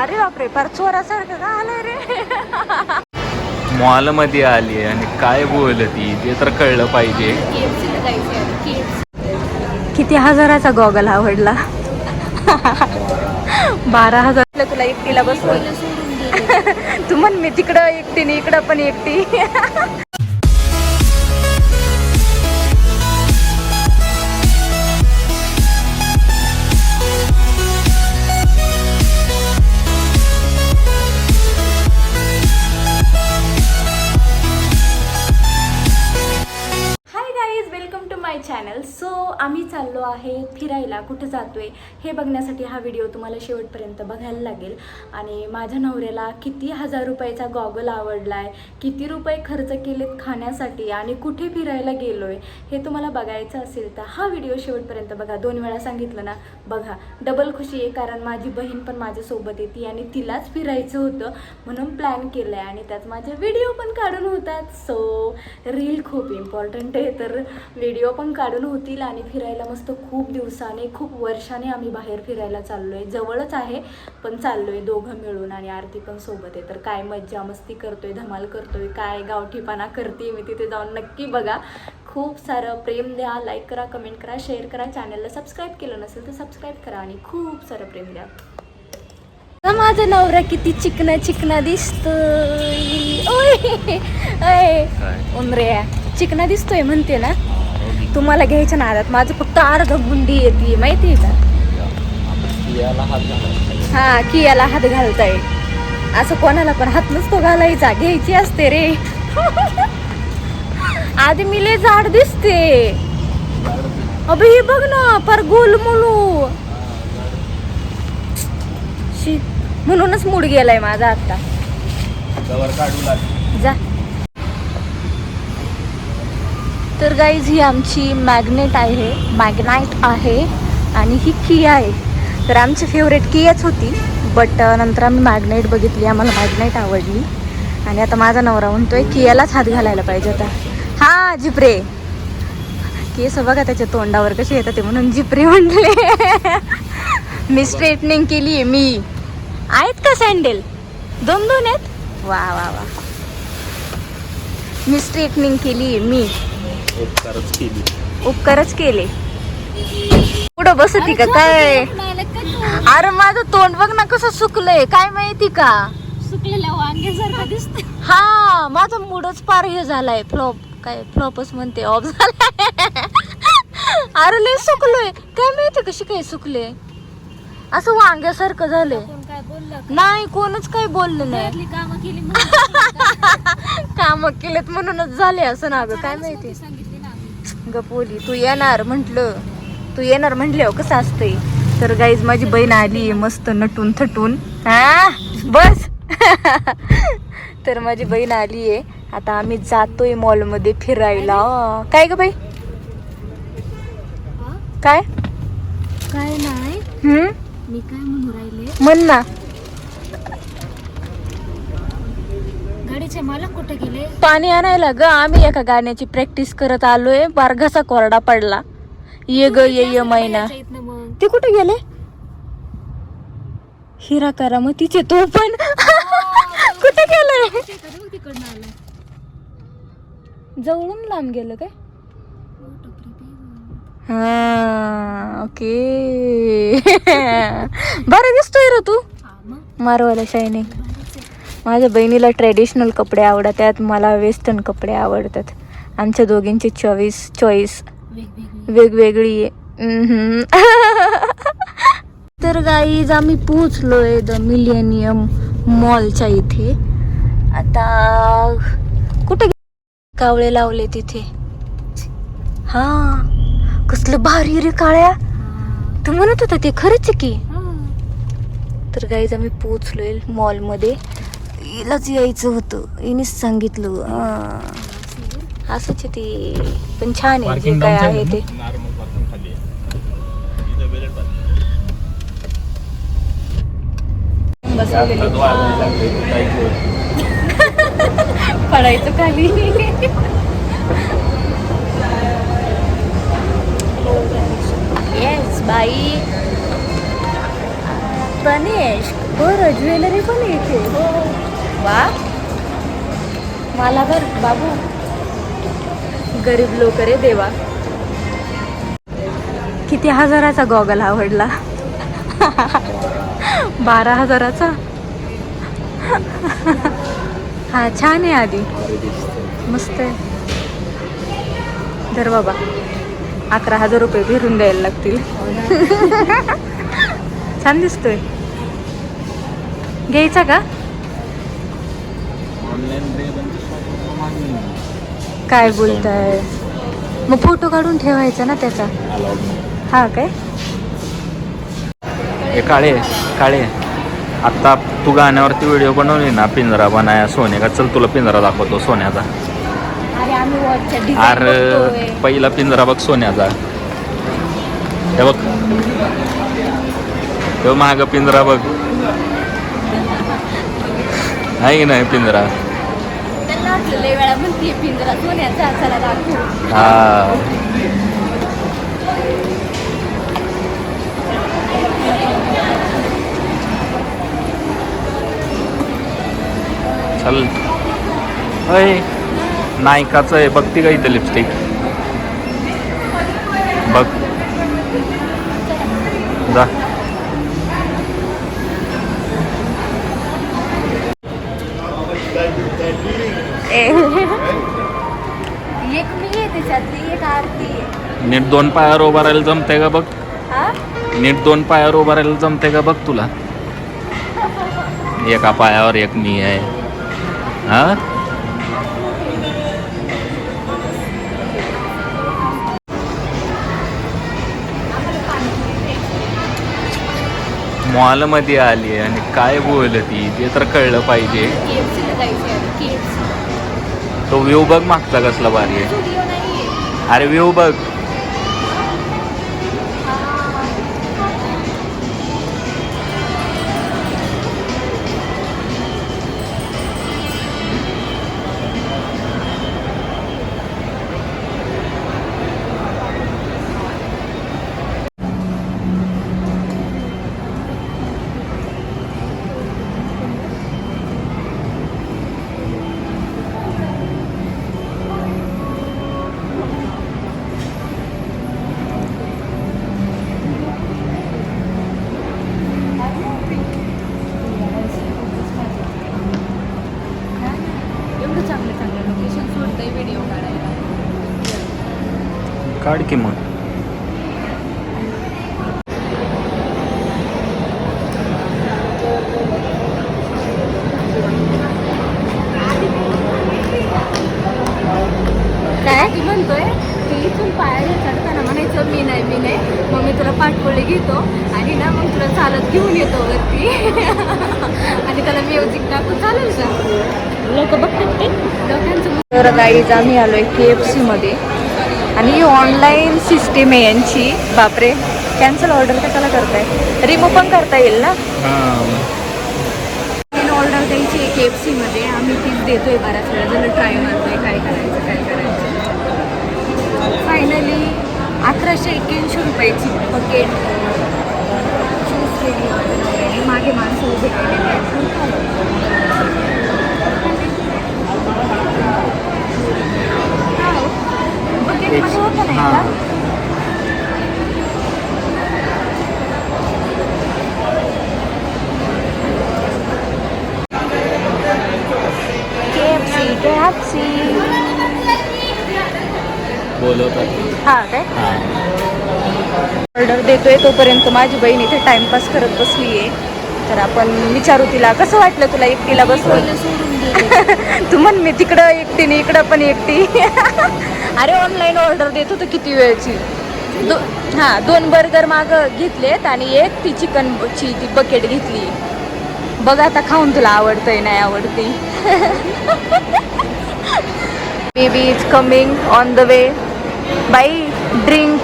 अरे बापरे फार चोरासारखं का आलंय रे? मॉलमध्ये आली आणि काय बोलती ते तर कळलं पाहिजे. किती हजाराचा गॉगल आवडला? बारा हजार. तुला एकटीला बसवलं. तू म्हण मी तिकडं एकटीने इकडं पण एकटी. आहे फिरायला कुठं जातोय हे बघण्यासाठी हा व्हिडिओ तुम्हाला शेवटपर्यंत बघायला लागेल. आणि माझ्या नवऱ्याला किती हजार रुपयाचा गॉगल आवडला आहे किती रुपये खर्च केलेत खाण्यासाठी आणि कुठे फिरायला गेलो आहे हे तुम्हाला बघायचं असेल तर हा व्हिडिओ शेवटपर्यंत बघा. दोन वेळा सांगितलं ना बघा. डबल खुशी आहे कारण माझी बहीण पण माझ्यासोबत येते आणि तिलाच फिरायचं होतं म्हणून प्लॅन केलं आहे आणि त्यात माझे व्हिडिओ पण काढून होतात. सो रील खूप इम्पॉर्टंट आहे. तर व्हिडिओ पण काढून होतील आणि फिरायला मस्त खूप दिवसाने खूप वर्षाने आम्ही बाहेर फिरायला चाललो आहे जवळच आहे पण चाललो आहे दोघं मिळून आणि आरती पण सोबत आहे. तर काय मज्जा मस्ती करतोय धमाल करतोय काय गावठीपणा करते मी तिथे जाऊन नक्की बघा. खूप सारं प्रेम द्या लाईक करा कमेंट करा शेअर करा. चॅनलला सबस्क्राईब केलं नसेल तर सबस्क्राईब करा आणि खूप सारं प्रेम द्या. माझा नवरा किती चिकना चिकना दिसतोय. उमरे. चिकना दिसतोय म्हणते ना. तुम्हाला घ्यायच्या नादात. माझं फक्त अर्ध मुंडी येते माहिती का? हा की याला हात घालताय. असं कोणाला पण हात नसतो घालायचा. घ्यायची असते रे. आधी मी लय जाड दिसते. अबे हे बघ ना पर गोल मुलू. शी म्हणूनच मूड गेलाय माझा आता. जा. तर गाईज ही आमची मॅग्नेट आहे मॅग्नाईट आहे आणि ही किया आहे. तर आमची फेवरेट कियाच होती बट नंतर आम्ही मॅग्नेट बघितली आम्हाला मॅग्नेट आवडली. आणि आता माझा नवरा म्हणतोय कियालाच हात घालायला पाहिजे आता हा जिप्रे. केस बघा त्याच्या तोंडावर कसे येतात ते म्हणून जिप्रे म्हणले. मी स्ट्रेटनिंग केली आहे मी. आहेत का सँडेल दोन दोन आहेत? वा वा वा. मी स्ट्रेटनिंग केली आहे मी. उपकारच केली. उपकारच केले. पुढं बसती का? काय? अरे माझं तोंड बघ ना कसं सुकलंय. काय माहिती का? सुकलेल्या वांग्यासारखं दिसत हा माझा मूडच पार हे झालाय. फ्लॉप काय फ्लॉपच म्हणते ऑफ झालाय. अरे लय सुकलोय. काय माहिती कशी काय सुकले असं वांग्यासारखं झालंय. कोण काय बोललं नाही कोणच काही बोललं नाही. कामं केली म्हणून. काम केलेत म्हणूनच झाले असं ना गं. काय माहिती. गपोली तू येणार? म्हंटल. तू येणार म्हंटल्यावर कसं असतंय? तर गाईज माझी बहीण आली मस्त नटून थटून. हा? बस. तर माझी बहीण आली आहे आता आम्ही जातोय मॉलमध्ये फिरायला. काय ग बाई? काय? काय नाही. मी काय म्हणू राहिले? म्हण ना. गाडीचे मालक कुठे गेले? पाणी आणायला ग. आम्ही एका गाण्याची प्रॅक्टिस करत आलोय. बारघासा कोरडा पडला. ये ग ये ये मैना. ते कुठे गेले? हिरा करा मग तिचे तो पण. कुठे गेले? ते कधी मग तिकडनं आलं. जवळून लांब गेलं काय? हो. हा ओके. बरं दिसतोय रे तू. मारवाला शायनिंग. माझ्या बहिणीला ट्रेडिशनल कपडे आवडतात मला वेस्टर्न कपडे आवडतात आमच्या दोघींची चॉईस चॉईस वेगवेगळी. तर गाईज आम्ही पोहोचलोय द मिलेनियम मॉलच्या इथे आता कुठे कावळे लावले तिथे हा कसलं भारी रे काळ्या. तू म्हणत होता ते खरंच की. तर गाईज आम्ही पोहोचलोय मॉलमध्ये हिलाच यायचं होतं. हिनेच सांगितलं. हा. असंच आहे ते पण छान आहे जे काय आहे ते. पडायचं खाली. येस बाई. तनिष्क बरं ज्वेलरी पण आहे इथे वा मला बर बाबू. गरीब लोक रे देवा. किती हजाराचा गॉगल आवडला. बारा हजाराचा. हा छान आहे आधी. मस्त आहे. धर बाबा. अकरा हजार रुपये फिरून द्यायला लागतील. छान दिसतोय. घ्यायचा का? काय बोलताय? मग फोटो काढून ठेवायचा ना त्याचा. हा काय? हे काळे काळे. आत्ता तू गाण्यावरती व्हिडिओ बनवली ना पिंजरा बनाया सोने का? चल तुला पिंजरा दाखवतो सोन्याचा. अरे आम्ही वॉचच्या अरे पहिला पिंजरा बघ सोन्याचा. हे बघ. तो महाग पिंजरा बघ. आहे की नाही पिंजरा? लय वेळा म्हणते पिंजरा सोन्याचा चला दाखवू. हा. चल. अय नायकाचं आहे बघ ती का इथं लिपस्टिक बघ. जा. एक मी आहे त्याच्यातली एक आरती आहे. नीट दोन पायावर उभा राहायला जमते का बघ? हा? नीट दोन पायावर उभा राहायला जमते का बघ तुला? एका पायावर एक मी आहे. हा? मॉलमध्ये आली आणि काय बोलती ते तर कळलं पाहिजे. जायचं आहे तो व्ह्यू बघ मागचा कसला भारी आहे. अरे व्ह्यू बघ. तुला पाठवले घेतो आणि ना मग तुला चालत घेऊन येतो वरती. आणि त्याला म्युझिक टाकून चालेल का? लोक बघतात ते. लोकांचं तर गाईज आम्ही आलोय के एफ सीमध्ये आणि ही ऑनलाईन सिस्टीम आहे यांची. बापरे. कॅन्सल ऑर्डर कशाला करताय? रिमूव्ह पण करता येईल ना? ऑर्डर द्यायची आहे के एफ सीमध्ये आम्ही तीच देतोय बऱ्याच वेळा. जर ट्राय मारतोय काय करायचं काय करायचं. फायनली अकराशे एक्क्याऐंशी रुपयाची बकेट चूज केली. मागे माणसं उभे केलेले आहेत. हा हो. बकेटमध्ये होतं नाही का? KFC, KFC. बोलवतात. हा काय? ऑर्डर देतोय तोपर्यंत माझी बहीण इथे टाइमपास करत बसली आहे तर आपण विचारू तिला कसं वाटलं तुला एकटीला बसून? तू म्हण मी तिकडं एकटीने इकडं पण एकटी. अरे ऑनलाईन ऑर्डर देत होतं किती वेळची? दो हां दोन बर्गर माग घेतलेत आणि एक ती चिकनची ती बकेट घेतली. बघ आता खाऊन तुला आवडतंय नाही आवडती. Baby is coming on the way बाई ड्रिंक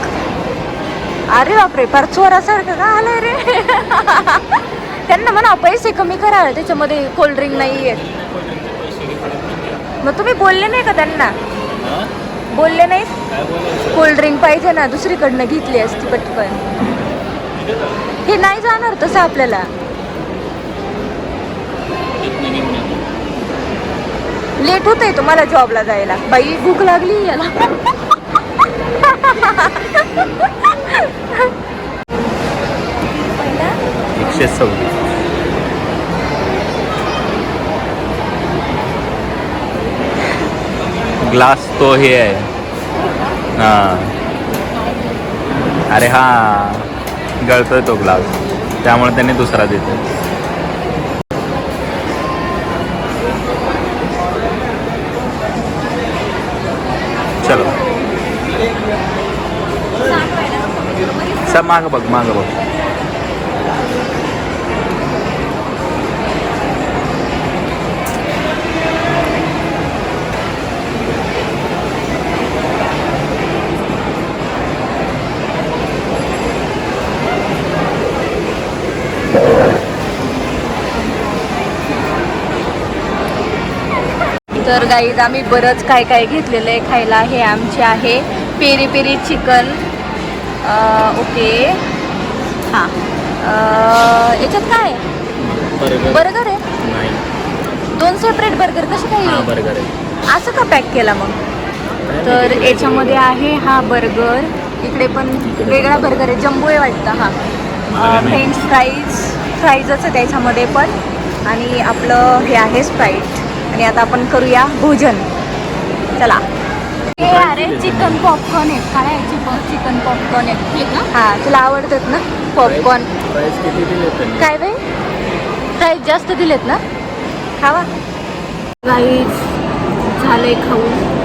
अरे बापरे फार चोरासारखं का आलं रे? त्यांना म्हणा पैसे कमी करा त्याच्यामध्ये कोल्ड्रिंक नाही आहेत मग तुम्ही बोलले नाही का त्यांना? बोलले नाही? कोल्ड्रिंक पाहिजे ना दुसरीकडनं घेतली असती पटकन. हे नाही जाणार तसं आपल्याला. लेट होत आहे तुम्हाला जॉबला जायला. बाई भूक लागली याला. एकशे सव्वीस. ग्लास तो हे आहे. हा. अरे हा. गळतोय तो ग्लास. त्यामुळे त्यांनी दुसरा देतो चलो. सब माग बघ माग बघ. तर गाईज आम्ही बरंच काय काय घेतलेलं आहे खायला. हे आमचे आहे पेरी पेरी चिकन. ओके. हां. याच्यात काय बर्गर? बर्गर आहे? दोन सेपरेट बर्गर कसे काय? बर्गर आहे. असं का पॅक केला मग? तर याच्यामध्ये आहे हा बर्गर इकडे पण वेगळा बर्गर आहे. जम्बो आहे वाटतं हा. फ्रेंच फ्राईज फ्राईजच आहे त्याच्यामध्ये पण. आणि आपलं हे आहे स्प्राईट आणि आता आपण करूया भोजन. चला. हे अरे चिकन पॉपकॉर्न आहे काय आहे चिकन चिकन पॉपकॉर्न आहे हे हा तुला आवडतात ना पॉपकॉर्न प्राईस काय बाई? प्राईस जास्त दिलेत ना? खावा. गाईज झालंय खाऊन.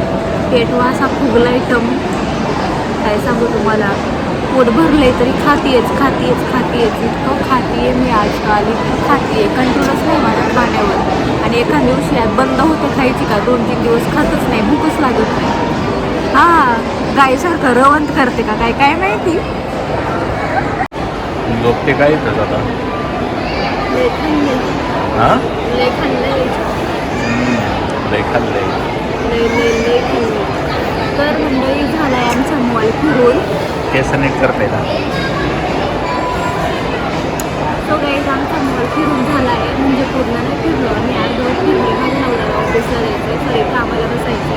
पेटवा असा फुगलाय टम काय सांगू तुम्हाला? पोट भरलंय तरी खातीयच खातीयच खातीयच. इतकं खातीये मी आजकाल इतकं खातीये. कंट्रोलच नाही माझ्या खाण्यावर. आणि एका दिवशी यात बंद होते खायची का? दोन तीन दिवस खातच नाही भूकच लागत नाही. हा गाईसारखं रवंत करते का? काय काय माहिती? झोपते काय आता? लय खाल्लंय. हा? लय खाल्लंय. तर मंडळी झालाय आमचा मॉल फिरून. केस नीट करते का तो गाईज आमचा मॉल फिरून झाला आहे म्हणजे पूर्ण नाही फिरलो आम्ही अर्धवट फिरलो माझ्या नवऱ्याला ऑफिसला जायचं आहे सॉरी कामाला बसायचं